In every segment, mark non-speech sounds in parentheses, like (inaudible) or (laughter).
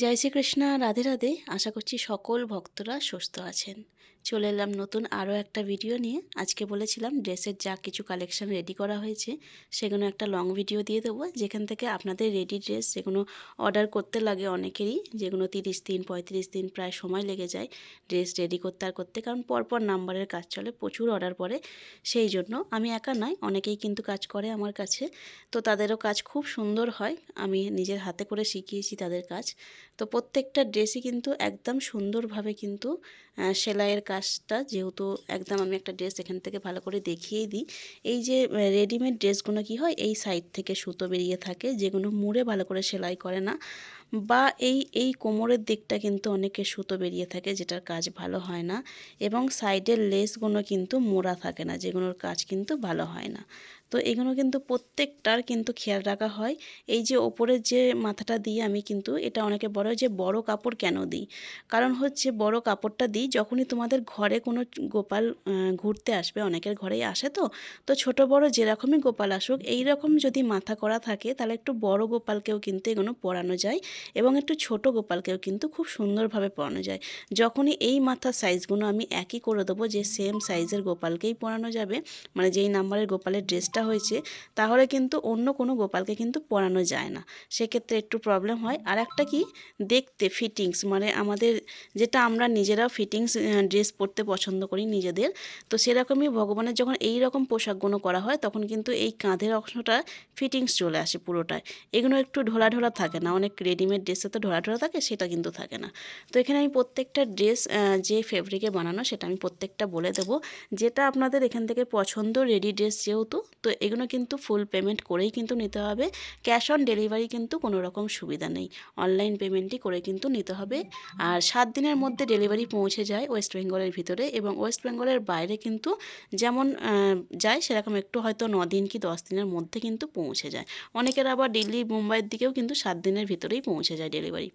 জয় শ্রীকৃষ্ণ রাধে রাধে। আশা করছি সকল ভক্তরা সুস্থ আছেন। চলে এলাম নতুন আরও একটা ভিডিও নিয়ে। আজকে বলেছিলাম ড্রেসের যা কিছু কালেকশন রেডি করা হয়েছে, সেগুলো একটা লং ভিডিও দিয়ে দেবো। যেখান থেকে আপনাদের রেডি ড্রেস যেগুলো অর্ডার করতে লাগে অনেকেরই, যেগুলো তিরিশ দিন, পঁয়ত্রিশ দিন প্রায় সময় লেগে যায় ড্রেস রেডি করতে আর করতে, কারণ পরপর নাম্বারের কাজ চলে, প্রচুর অর্ডার পড়ে। সেই জন্য আমি একা নয়, অনেকেই কিন্তু কাজ করে আমার কাছে। তো তাদেরও কাজ খুব সুন্দর হয়, আমি নিজের হাতে করে শিখিয়েছি তাদের কাজ। তো প্রত্যেকটা ড্রেসই কিন্তু একদম সুন্দরভাবে কিন্তু সেলাইয়ের কাজটা যেহেতু একদম আমি একটা ড্রেস এখান থেকে ভালো করে দেখিয়ে দিই। এই যে রেডিমেড ড্রেসগুলো কি হয়? এই সাইড থেকে সুতো বেরিয়ে থাকে, যেগুলো মুড়ে ভালো করে সেলাই করে না। বা এই এই কোমরের দিকটা কিন্তু অনেকে সুতো বেরিয়ে থাকে, যেটার কাজ ভালো হয় না। এবং সাইডের লেসগুলো কিন্তু মোড়া থাকে না, যেগুলোর কাজ কিন্তু ভালো হয় না। তো এগুলো কিন্তু প্রত্যেকটার কিন্তু খেয়াল রাখা হয়। এই যে ওপরের যে মাথাটা দিই আমি কিন্তু, এটা অনেকে বলে যে বড় কাপড় কেন দিই? কারণ হচ্ছে বড় কাপড়টা দিই যখনই তোমাদের ঘরে কোনো গোপাল ঘুরতে আসবে, অনেকের ঘরেই আসে তো তো ছোট বড় যেরকমই গোপাল আসুক এই রকম যদি মাথা করা থাকে তাহলে একটু বড় গোপালকেও কিন্তু এগুলো পরানো যায় এবং একটু ছোট গোপালকেও কিন্তু খুব সুন্দরভাবে পরানো যায়। যখনই এই মাথার সাইজগুলো আমি একই করে দেবো যে সেম সাইজের গোপালকেই পরানো যাবে মানে যেই নাম্বারের গোপালের ড্রেসটা হয়েছে, তাহলে কিন্তু অন্য কোনো গোপালকে কিন্তু পরানো যায় না। সেক্ষেত্রে একটু প্রবলেম হয়। আর একটা কি, দেখতে ফিটিংস মানে আমাদের যেটা আমরা নিজেরাও ফিটিংস ড্রেস পরতে পছন্দ করি নিজেদের, তো সেরকমই ভগবানের যখন এই রকম পোশাকগুলো করা হয়, তখন কিন্তু এই কাঁধের অংশটা ফিটিংস চলে আসে পুরোটায়। এগুলো একটু ঢোলা ঢোলা থাকে না, অনেক রেডিমেড ড্রেসে তো ঢোলা ঢোলা থাকে, সেটা কিন্তু থাকে না। তো এখানে আমি প্রত্যেকটা ড্রেস যে ফেব্রিকে বানানো, সেটা আমি প্রত্যেকটা বলে দেবো। যেটা আপনাদের এখান থেকে পছন্দ রেডি ড্রেস যেহেতু, তো এগুলো কিন্তু ফুল পেমেন্ট করেই কিন্তু নিতে হবে। ক্যাশ অন ডেলিভারি কিন্তু কোনো রকম সুবিধা নেই। অনলাইন পেমেন্টই করে কিন্তু নিতে হবে। আর সাত দিনের মধ্যে ডেলিভারি পৌঁছে যায় ওয়েস্ট বেঙ্গলের ভিতরে এবং ওয়েস্ট বেঙ্গলের বাইরে কিন্তু যেমন যায় সেরকম একটু হয়তো ন দিন কি দশ দিনের মধ্যে কিন্তু পৌঁছে যায়। অনেকের আবার দিল্লি মুম্বাইয়ের দিকেও কিন্তু সাত দিনের ভিতরেই পৌঁছে যায় ডেলিভারি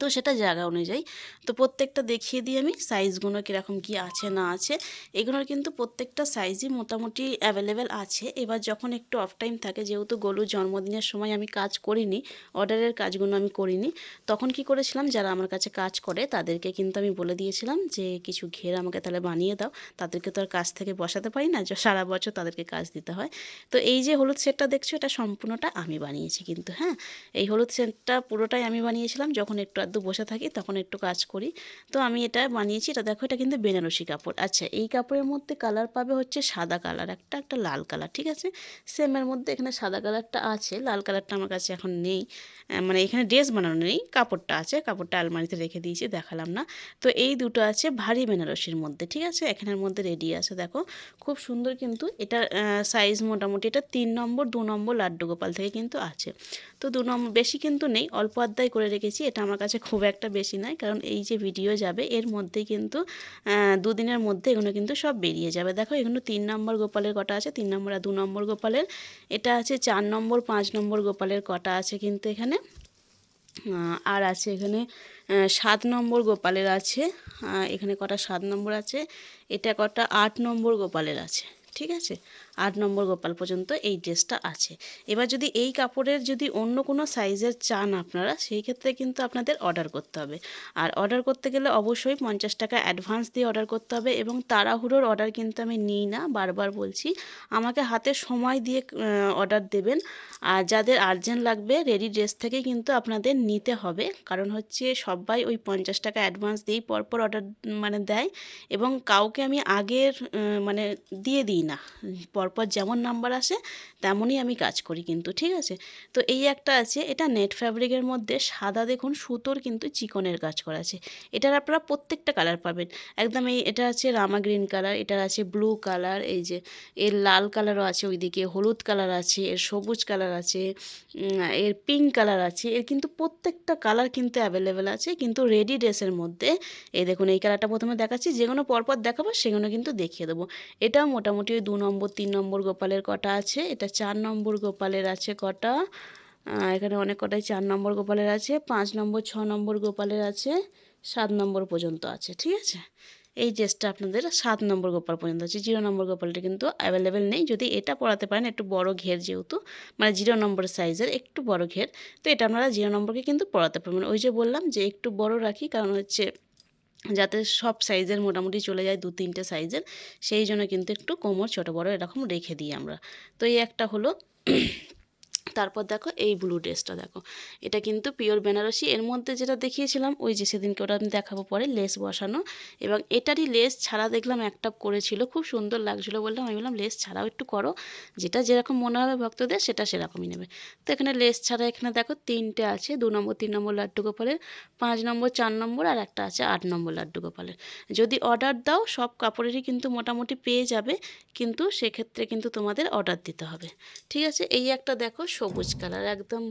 তো সেটা জায়গা অনুযায়ী। তো প্রত্যেকটা দেখিয়ে দিই আমি সাইজগুলো কীরকম কী আছে, না আছে। এগুলোর কিন্তু প্রত্যেকটা সাইজই মোটামুটি অ্যাভেলেবেল আছে। এবার যখন একটু অফ টাইম থাকে, যেহেতু গলুর জন্মদিনের সময় আমি কাজ করিনি অর্ডারের কাজগুলো আমি করিনি, তখন কি করেছিলাম, যারা আমার কাছে কাজ করে, তাদেরকে কিন্তু আমি বলে দিয়েছিলাম যে, কিছু ঘের আমাকে তাহলে বানিয়ে দাও। তাদেরকে তো আর কাজ থেকে বসাতে পারি না সারা বছর তাদেরকে কাজ দিতে হয়। তো এই যে হলুদ সেটটা দেখছ, এটা সম্পূর্ণটা আমি বানিয়েছি কিন্তু হ্যাঁ? এই হলুদ সেটটা পুরোটাই আমি বানিয়েছিলাম, যখন একটু আধটু বসে থাকি, তখন একটু কাজ করি। তো আমি এটা বানিয়েছি, এটা দেখো, এটা কিন্তু বেনারসি কাপড়। আচ্ছা এই কাপড়ের মধ্যে কালার পাবে হচ্ছে সাদা কালার একটা একটা লাল কালার ঠিক আছে? সেমের মধ্যে এখানে সাদা কালারটা আছে, লাল কালারটা আমার কাছে এখন নেই। মানে এখানে ড্রেস বানানো নেই, কাপড়টা আছে, কাপড়টা আলমারিতে রেখে দিয়েছি, দেখালাম না। তো এই দুটো আছে ভারী বেনারসির মধ্যে, ঠিক আছে? এখানের মধ্যে রেডি আছে, দেখো। খুব সুন্দর কিন্তু এটা সাইজ মোটামুটি এটা তিন নম্বর, দু নম্বর লাড্ডু গোপাল থেকে কিন্তু আছে। তো দু নম্বর, বেশি কিন্তু নেই, অল্প আধ্যায় করে রেখেছি, এটা আমার কাছে খুব একটা বেশি নয়, কারণ এই যে ভিডিও যাবে, এর মধ্যে কিন্তু দুদিনের মধ্যে এগুলো কিন্তু সব বেরিয়ে যাবে। দেখো, এগুলো তিন নম্বর গোপালের কটা আছে, তিন নম্বর আর দু নম্বর গোপালের। এটা আছে চার নম্বর, পাঁচ নম্বর গোপালের কটা আছে কিন্তু এখানে। আর আছে এখানে সাত নম্বর গোপালের আছে। এখানে কটা সাত নম্বর আছে, এটা কটা আট নম্বর গোপালের আছে, ঠিক আছে? আট নম্বর গোপাল পর্যন্ত এই ড্রেসটা আছে। এবার যদি এই কাপড়ের যদি অন্য কোনো সাইজের চান আপনারা, সেই ক্ষেত্রে কিন্তু আপনাদের অর্ডার করতে হবে। আর অর্ডার করতে গেলে অবশ্যই পঞ্চাশ টাকা অ্যাডভান্স দিয়ে অর্ডার করতে হবে এবং তাড়াহুড়োর অর্ডার কিন্তু আমি নিই না, বারবার বলছি। আমাকে হাতে সময় দিয়ে অর্ডার দেবেন। আর যাদের আর্জেন্ট লাগবে, রেডি ড্রেস থেকে কিন্তু আপনাদের নিতে হবে। কারণ হচ্ছে সবাই ওই পঞ্চাশ টাকা অ্যাডভান্স দিয়েই পরপর অর্ডার মানে দেয় এবং কাউকে আমি আগের মানে দিয়ে দিই না। পরপর যেমন নাম্বার আসে, তেমনই আমি কাজ করি কিন্তু, ঠিক আছে? তো এই একটা আছে, এটা নেট ফ্যাব্রিকের মধ্যে সাদা দেখুন, সুতোর কিন্তু চিকনের কাজ করা আছে। এটার আপনারা প্রত্যেকটা কালার পাবেন। একদম এই, এটা আছে রামা গ্রিন কালার এটার আছে ব্লু কালার এই যে, এর লাল কালারও আছে ওইদিকে, হলুদ কালার আছে, এর সবুজ কালার আছে এর পিঙ্ক কালার আছে, এর কিন্তু প্রত্যেকটা কালার কিন্তু অ্যাভেলেবেল আছে, কিন্তু রেডি ড্রেসের মধ্যে, এই দেখুন, এই কালারটা প্রথমে দেখাচ্ছি, যেগুলো পরপর দেখাবো, সেগুলো কিন্তু দেখিয়ে দেবো। এটা মোটামুটি দু নম্বর, তিন নম্বর গোপালের কটা আছে? এটা চার নম্বর গোপালের আছে কটা? এখানে অনেক কটাই চার নম্বর গোপালের আছে, পাঁচ নম্বর, ছ নম্বর গোপালের আছে, সাত নম্বর পর্যন্ত আছে, ঠিক আছে? এই ড্রেসটা আপনাদের সাত নম্বর গোপাল পর্যন্ত আছে। জিরো নম্বর গোপালটা কিন্তু অ্যাভেলেবেল নেই। যদি এটা পরাতে পারেন, একটু বড় ঘের যেহেতু মানে জিরো নম্বর সাইজের একটু বড় ঘের, তো এটা আপনারা জিরো নম্বরকে কিন্তু পরাতে পারবেন। ওই যে বললাম যে একটু বড় রাখি, কারণ হচ্ছে যাতে সব সাইজের মোটামুটি চলে যায় দু তিনটে সাইজের, সেই জন্য কিন্তু একটু কোমর ছোটো বড় এরকম রেখে দিই আমরা। তো এই একটা হলো তারপর দেখো এই ব্লু ড্রেসটা দেখো। এটা কিন্তু পিওর বেনারসি। এর মধ্যে যেটা দেখিয়েছিলাম, ওই যে সেদিনকে ওটা আমি দেখাবো পরে লেস বসানো। এবং এটারই লেস ছাড়া দেখলাম একটা করেছিল, খুব সুন্দর লাগছিল বললাম, আমি বললাম লেস ছাড়াও একটু করো। যেটা যেরকম মনে হবে ভক্তদের, সেটা সেরকমই নেবে। তো এখানে লেস ছাড়া এখানে দেখো তিনটে আছে, দু নম্বর, তিন নম্বর লাড্ডু গোপালের, পাঁচ নম্বর, চার নম্বর, আর একটা আছে আট নম্বর লাড্ডু গোপালের। যদি অর্ডার দাও, সব কাপড়েরই কিন্তু মোটামুটি পেয়ে যাবে, কিন্তু সেক্ষেত্রে কিন্তু তোমাদের অর্ডার দিতে হবে। ঠিক আছে? এই একটা দেখো সবুজ কালার, একদম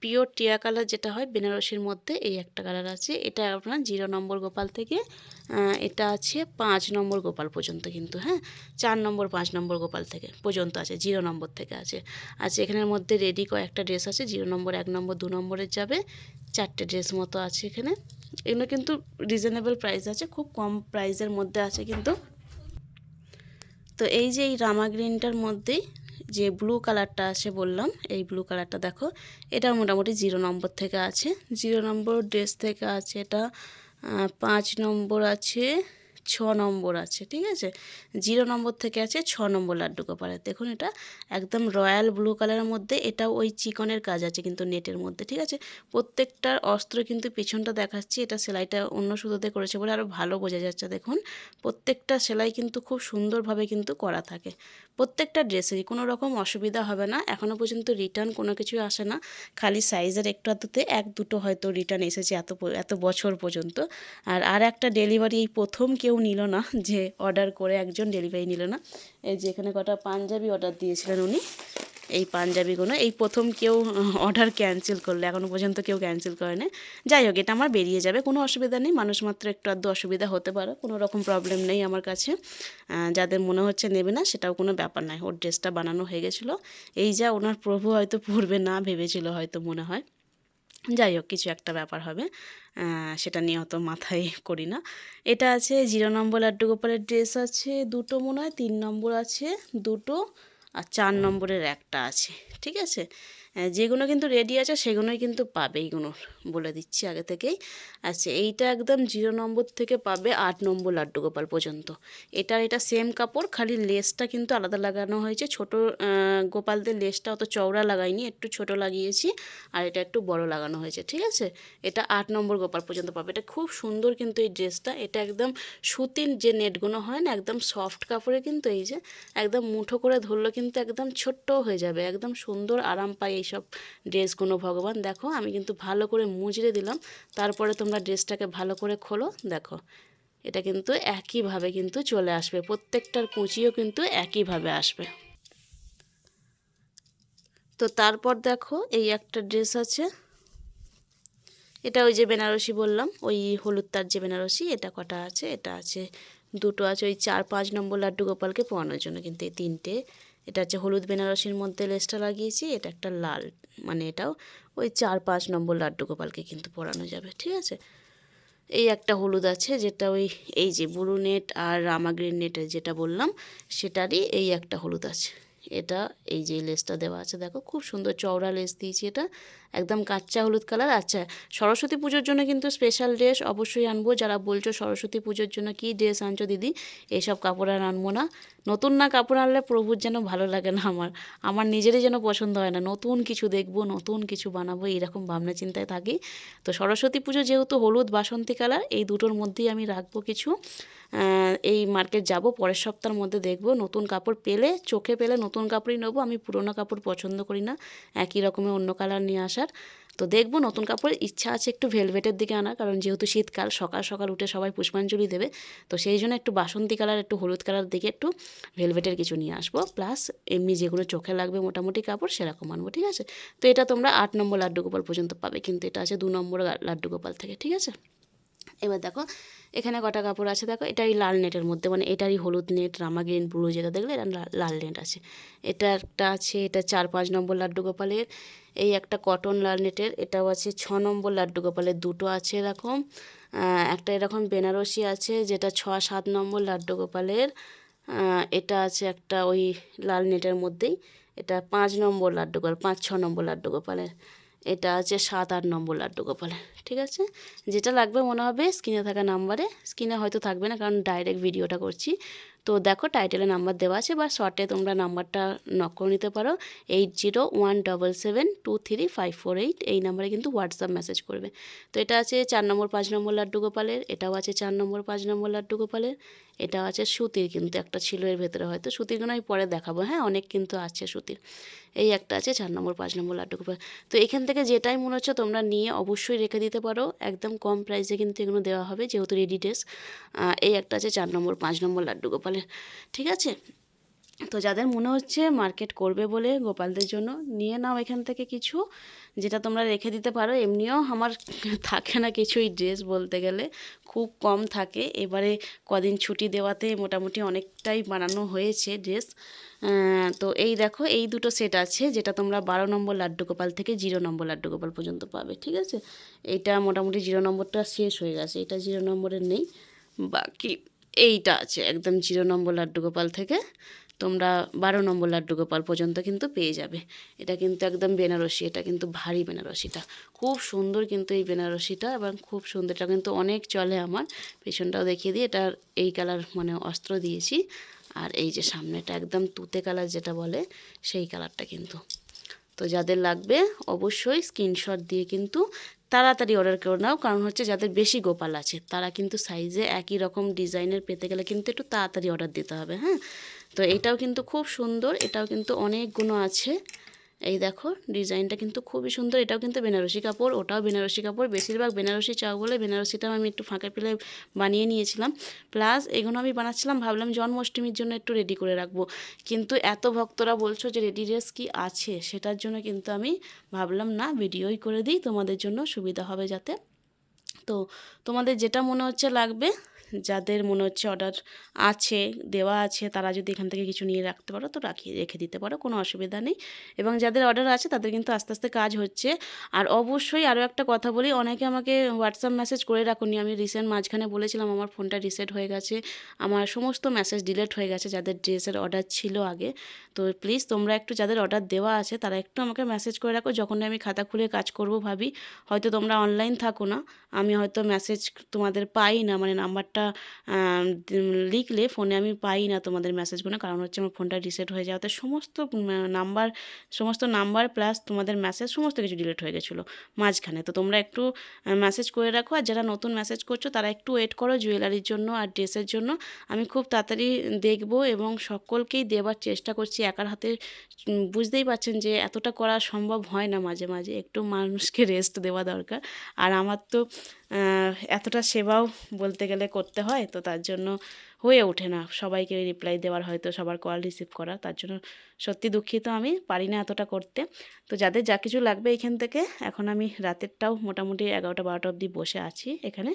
পিওর টিয়া কালার যেটা হয় বেনারসির মধ্যে এই একটা কালার আছে। এটা আপনার জিরো নম্বর গোপাল থেকে এটা আছে পাঁচ নম্বর গোপাল পর্যন্ত কিন্তু হ্যাঁ? চার নম্বর, পাঁচ নম্বর গোপাল থেকে পর্যন্ত আছে, জিরো নম্বর থেকে আছে। আচ্ছা এখানের মধ্যে রেডি কয়েকটা ড্রেস আছে, জিরো নম্বর, এক নম্বর, দু নম্বরের যাবে। চারটে ড্রেস মতো আছে এখানে। এগুলো কিন্তু রিজনেবল প্রাইস আছে, খুব কম প্রাইসের মধ্যে আছে কিন্তু। তো এই যে এই রামা গ্রিনটার মধ্যেই যে ব্লু কালারটা আছে বললাম, এই ব্লু কালারটা দেখো, এটা মোটামুটি জিরো নম্বর থেকে আছে। জিরো নম্বর ড্রেস থেকে আছে এটা পাঁচ নম্বর আছে ছ নম্বর আছে, ঠিক আছে? জিরো নম্বর থেকে আছে ছ নম্বর লাড্ডু গোপালের দেখুন এটা একদম রয়্যাল ব্লু কালারের মধ্যে, এটা ওই চিকনের কাজ আছে কিন্তু নেটের মধ্যে, ঠিক আছে? প্রত্যেকটার অস্ত্র কিন্তু পিছনটা দেখাচ্ছি, এটা সেলাইটা অন্য সুতোতে করেছে বলে আরও ভালো বোঝা যাচ্ছে, দেখুন। প্রত্যেকটা সেলাই কিন্তু খুব সুন্দরভাবে কিন্তু করা থাকে। প্রত্যেকটা ড্রেসেরই কোনো রকম অসুবিধা হবে না এখনও পর্যন্ত রিটার্ন কোনো কিছুই আসে না। খালি সাইজের একটু আধটুতে এক দুটো হয়তো রিটার্ন এসেছে এত এত বছর পর্যন্ত। আর আর একটা ডেলিভারি, এই প্রথম কেউ নিল না, যে অর্ডার করে একজন ডেলিভারি নিল না। এই যে এখানে কটা পাঞ্জাবি অর্ডার দিয়েছিলেন উনি, এই পাঞ্জাবিগুলো। এই প্রথম কেউ অর্ডার ক্যান্সেল করল এখনও পর্যন্ত কেউ ক্যান্সেল করে না যাই হোক, এটা আমার বেরিয়ে যাবে, কোনো অসুবিধা নেই। মানুষ মাত্র একটু আধটু অসুবিধা হতে পারে, কোনো রকম প্রবলেম নেই আমার কাছে। যাদের মনে হচ্ছে নেবে না, সেটাও কোনো ব্যাপার নয়। ওর ড্রেসটা বানানো হয়ে গেছিল। এই যা, ওনার প্রভু হয়তো পড়বে না ভেবেছিল, হয়তো মনে হয়। যাই হোক কিছু একটা ব্যাপার হবে। সেটা নিয়ে অত মাথায় করি না। এটা আছে জিরো নম্বর লাড্ডু গোপালের ড্রেস আছে দুটো মনে হয় তিন নম্বর আছে দুটো আর চার নম্বরের একটা আছে। ঠিক আছে? যেগুলো কিন্তু রেডি আছে সেগুলোই কিন্তু পাবে এইগুলো বলে দিচ্ছি আগে থেকেই। আচ্ছা এইটা একদম জিরো নম্বর থেকে পাবে আট নম্বর লাড্ডু গোপাল পর্যন্ত। এটার এটা সেম কাপড়, খালি লেসটা কিন্তু আলাদা লাগানো হয়েছে। ছোট গোপালদের লেসটা অত চওড়া লাগাইনি, একটু ছোট লাগিয়েছি আর এটা একটু বড় লাগানো হয়েছে, ঠিক আছে? এটা আট নম্বর গোপাল পর্যন্ত পাবে। এটা খুব সুন্দর কিন্তু এই ড্রেসটা এটা একদম সুতির যে নেটগুলো হয় না, একদম সফট কাপড়ে কিন্তু এই যে, একদম মুঠো করে ধরলে কিন্তু একদম ছোট্ট হয়ে যাবে, একদম সুন্দর আরাম এইসব ড্রেসগুলো ভগবান। দেখো, আমি কিন্তু ভালো করে মুজড়ে দিলাম। তারপরে তোমরা ড্রেসটাকে ভালো করে খোলো। দেখো, এটা কিন্তু একইভাবে কিন্তু চলে আসবে। প্রত্যেকটার কুচিও কিন্তু একইভাবে আসবে। তো তারপর দেখো, এই একটা ড্রেস আছে। এটা ওই যে বেনারসি বললাম, ওই হলুদ তার যে বেনারসি, এটা কটা আছে? এটা আছে, দুটো আছে। ওই চার পাঁচ নম্বর লাড্ডু গোপালকে পরানোর জন্য কিন্তু এই তিনটে। এটা হচ্ছে হলুদ বেনারসির মধ্যে লেসটা লাগিয়েছি, এটা একটা লাল মানে এটাও ওই চার পাঁচ নম্বর লাড্ডু গোপালকে কিন্তু পরানো যাবে, ঠিক আছে? এই একটা হলুদ আছে যেটা ওই, এই যে বুরু নেট আর রামাগ্রিন নেটের যেটা বললাম, সেটারই এই একটা হলুদ আছে। এটা, এই যে লেসটা দেওয়া আছে, দেখো, খুব সুন্দর চওড়া লেস দিয়েছি এটা, একদম কাঁচা হলুদ কালার আচ্ছা সরস্বতী পুজোর জন্য কিন্তু স্পেশাল ড্রেস অবশ্যই আনব, যারা বলছো সরস্বতী পুজোর জন্য কী ড্রেস আনছো দিদি এইসব কাপড় আর আনব না, নতুন না কাপড় আনলে প্রভুর যেন ভালো লাগে না আমার আমার নিজেরই যেন পছন্দ হয় না, নতুন কিছু দেখব, নতুন কিছু বানাবো, এইরকম ভাবনা চিন্তায় থাকি, তো সরস্বতী পুজো যেহেতু হলুদ বাসন্তী কালার এই দুটোর মধ্যেই আমি রাখব কিছু এই মার্কেট যাব, পরের সপ্তাহের মধ্যে দেখব, নতুন কাপড় পেলে, চোখে পেলে নতুন কাপড়ই নেব, আমি পুরোনো কাপড় পছন্দ করি না, একই রকমের অন্য কালার নিয়ে আসার। তো দেখব নতুন কাপড়ের ইচ্ছা আছে একটু ভেলভেটের দিকে আনা কারণ যেহেতু শীতকাল, সকাল সকাল উঠে সবাই পুষ্পাঞ্জলি দেবে, তো সেই জন্য একটু বাসন্তী কালার একটু হলুদ কালার দিকে একটু ভেলভেটের কিছু নিয়ে আসব প্লাস এমনি যেগুলো চোখে লাগবে মোটামুটি কাপড়, সেরকম আনব, ঠিক আছে? তো এটা তোমরা আট নম্বর লাড্ডু গোপাল পর্যন্ত পাবে, কিন্তু এটা আছে দু নম্বর লাড্ডু গোপাল থেকে, ঠিক আছে? এবার দেখো, এখানে কটা কাপড় আছে দেখো এটাই লাল নেটের মধ্যে মানে এটারই হলুদ নেট রামা গ্রিন ব্লু যেটা দেখলে এটা লাল নেট আছে। এটা একটা আছে, এটা চার পাঁচ নম্বর লাড্ডু গোপালের, এই একটা কটন লাল নেটের এটাও আছে ছ নম্বর লাড্ডু গোপালের, দুটো আছে এরকম। একটা এরকম বেনারসি আছে, যেটা ছ সাত নম্বর লাড্ডু গোপালের এটা আছে একটা ওই লাল নেটের মধ্যেই, এটা পাঁচ নম্বর লাড্ডু গোপাল, পাঁচ ছ নম্বর লাড্ডু গোপালের। এটা আছে সাত আট নম্বর লাড্ডু গোপালের ঠিক আছে? যেটা লাগবে মনে হবে স্ক্রিনে থাকা নাম্বারে, স্ক্রিনে হয়তো থাকবে না কারণ ডাইরেক্ট ভিডিওটা করছি। তো দেখো টাইটেলে নাম্বার দেওয়া আছে বা শর্টে তোমরা নাম্বারটা নক করে নিতে পারো। Eight zero one double seven two three five four eight এই নাম্বারে কিন্তু হোয়াটসঅ্যাপ মেসেজ করবে। তো এটা আছে চার নম্বর, পাঁচ নম্বর লাড্ডু গোপালের, এটাও আছে চার নম্বর, পাঁচ নম্বর লাড্ডু গোপালের। এটাও আছে সুতির কিন্তু, একটা ছিল এর ভেতরে হয়তো। সুতিরগুলো আমি পরে দেখাবো। হ্যাঁ অনেক কিন্তু আছে সুতির। এই একটা আছে, চার নম্বর, পাঁচ নম্বর লাড্ডু গোপাল তো এখান থেকে যেটাই মনে হচ্ছে তোমরা নিয়ে অবশ্যই রেখে দিতে পারো। একদম কম প্রাইসে কিন্তু এগুলো দেওয়া হবে, যেহেতু রেডি ড্রেস এই একটা আছে, চার নম্বর, পাঁচ নম্বর লাড্ডু গোপালের। ঠিক আছে? তো যাদের মনে হচ্ছে মার্কেট করবে বলে গোপালদের জন্য, নিয়ে নাও এখান থেকে কিছু। যেটা তোমরা রেখে দিতে পারো, এমনিও আমার (laughs) থাকে না কিছুই ড্রেস বলতে গেলে। খুব কম থাকে। এবারে কদিন ছুটি দেওয়াতে মোটামুটি অনেকটাই বানানো হয়েছে ড্রেস। তো এই দেখো, এই দুটো সেট আছে যেটা তোমরা বারো নম্বর লাড্ডু গোপাল থেকে জিরো নম্বর লাড্ডু গোপাল পর্যন্ত পাবে, ঠিক আছে? এইটা মোটামুটি জিরো নম্বরটা শেষ হয়ে গেছে, এটা জিরো নম্বরের নেই। বাকি এইটা আছে একদম জিরো নম্বর লাড্ডু গোপাল থেকে। তোমরা বারো নম্বর লাড্ডু গোপাল পর্যন্ত কিন্তু পেয়ে যাবে। এটা কিন্তু একদম বেনারসি, এটা কিন্তু ভারী বেনারসিটা। খুব সুন্দর কিন্তু এই বেনারসিটা এবং খুব সুন্দর, এটা কিন্তু অনেক চলে আমার। পেছনটাও দেখিয়ে দিই এটা এই কালার মানে অস্ত্র দিয়েছি। আর এই যে সামনেটা একদম তুতে কালার যেটা বলে, সেই কালারটা কিন্তু। তো যাদের লাগবে অবশ্যই স্ক্রিনশট দিয়ে কিন্তু তাড়াতাড়ি অর্ডার করে নাও, কারণ হচ্ছে যাদের বেশি গোপাল আছে, তারা কিন্তু সাইজে একই রকম ডিজাইনের পেতে গেলে কিন্তু একটু তাড়াতাড়ি অর্ডার দিতে হবে হ্যাঁ? তো এটাও কিন্তু খুব সুন্দর, এটাও কিন্তু অনেকগুলো আছে। এই দেখো, ডিজাইনটা কিন্তু খুবই সুন্দর, এটাও কিন্তু বেনারসি কাপড়, ওটাও বেনারসি কাপড়, বেশিরভাগ বেনারসি চাও বলে বেনারসিটাও আমি একটু ফাঁকা পেলে বানিয়ে নিয়েছিলাম। প্লাস এগুলো আমি বানাচ্ছিলাম, ভাবলাম জন্মাষ্টমীর জন্য একটু রেডি করে রাখব। কিন্তু এত ভক্তরা বলছো যে রেডি ড্রেস কি আছে, সেটার জন্য কিন্তু আমি ভাবলাম না, ভিডিওই করে দিই, তোমাদের জন্য সুবিধা হবে যাতে। তো তোমাদের যেটা মনে হচ্ছে লাগবে যাদের মনে হচ্ছে অর্ডার আছে, দেওয়া আছে, তারা যদি এখান থেকে কিছু নিয়ে রাখতে পারো, তো রাখিয়ে, রেখে দিতে পারো, কোনো অসুবিধা নেই। এবং যাদের অর্ডার আছে, তাদের কিন্তু আস্তে আস্তে কাজ হচ্ছে। আর অবশ্যই আরও একটা কথা বলি, অনেকে আমাকে হোয়াটসঅ্যাপ মেসেজ করে রাখুনি আমি রিসেন্ট মাঝখানে বলেছিলাম, আমার ফোনটা রিসেট হয়ে গেছে, আমার সমস্ত মেসেজ ডিলেট হয়ে গেছে, যাদের ড্রেসের অর্ডার ছিল আগে। তো প্লিজ তোমরা একটু যাদের অর্ডার দেওয়া আছে, তারা একটু আমাকে মেসেজ করে রাখো, যখন আমি খাতা খুলে কাজ করব ভাবি। হয়তো তোমরা অনলাইন থাকো না, আমি হয়তো মেসেজ তোমাদের পাই না মানে নাম্বারটা লিখলে ফোনে আমি পাই না তোমাদের মেসেজগুলো কারণ হচ্ছে আমার ফোনটা রিসেট হয়ে যাওয়াতে সমস্ত নাম্বার সমস্ত নাম্বার প্লাস তোমাদের মেসেজ সমস্ত কিছু ডিলিট হয়ে গেছিল মাঝখানে। তো তোমরা একটু মেসেজ করে রাখো। আর যারা নতুন মেসেজ করছ, তারা একটু ওয়েট করো জুয়েলারির জন্য আর ড্রেসের জন্য। আমি খুব তাড়াতাড়ি দেখব এবং সকলকেই দেওয়ার চেষ্টা করছি। একার হাতে বুঝতেই পারছেন যে এতটা করা সম্ভব হয় না মাঝে মাঝে। একটু মানুষকে রেস্ট দেওয়া দরকার। আর আমার তো এতটা সেবাও বলতে গেলে করতে হয় তো তার জন্য হয়ে ওঠে না। সবাইকে রিপ্লাই দেওয়ার হয়তো সবার কল রিসিভ করা। তার জন্য সত্যি দুঃখিত আমি, পারি না এতটা করতে। তো যাদের যা কিছু লাগবে এখান থেকে, এখন আমি রাতেরটাও মোটামুটি এগারোটা বারোটা অবধি বসে আছি এখানে।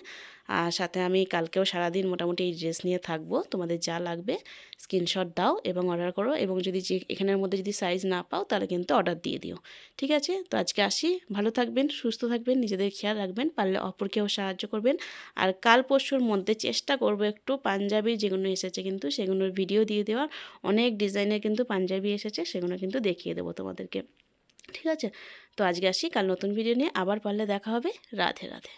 আর সাথে আমি কালকেও সারাদিন মোটামুটি এই ড্রেস নিয়ে থাকব। তোমাদের যা লাগবে স্ক্রিনশট দাও এবং অর্ডার করো এবং যদি যে এখানের মধ্যে যদি সাইজ না পাও তাহলে কিন্তু অর্ডার দিয়ে দিও। ঠিক আছে? তো আজকে আসি। ভালো থাকবেন, সুস্থ থাকবেন, নিজেদের খেয়াল রাখবেন, পারলে অপরকেও সাহায্য করবেন। আর কাল পরশুর মধ্যে চেষ্টা করব একটু পাঞ্জাবি যেগুলো এসেছে কিন্তু সেগুলোর ভিডিও দিয়ে দেওয়ার অনেক ডিজাইনের কিন্তু পাঞ্জাবি এসেছে, সেগুলো কিন্তু দেখিয়ে দেবো তোমাদেরকে। ঠিক আছে? তো আজকে আসি, কাল নতুন ভিডিও নিয়ে আবার পারলে দেখা হবে। রাধে রাধে।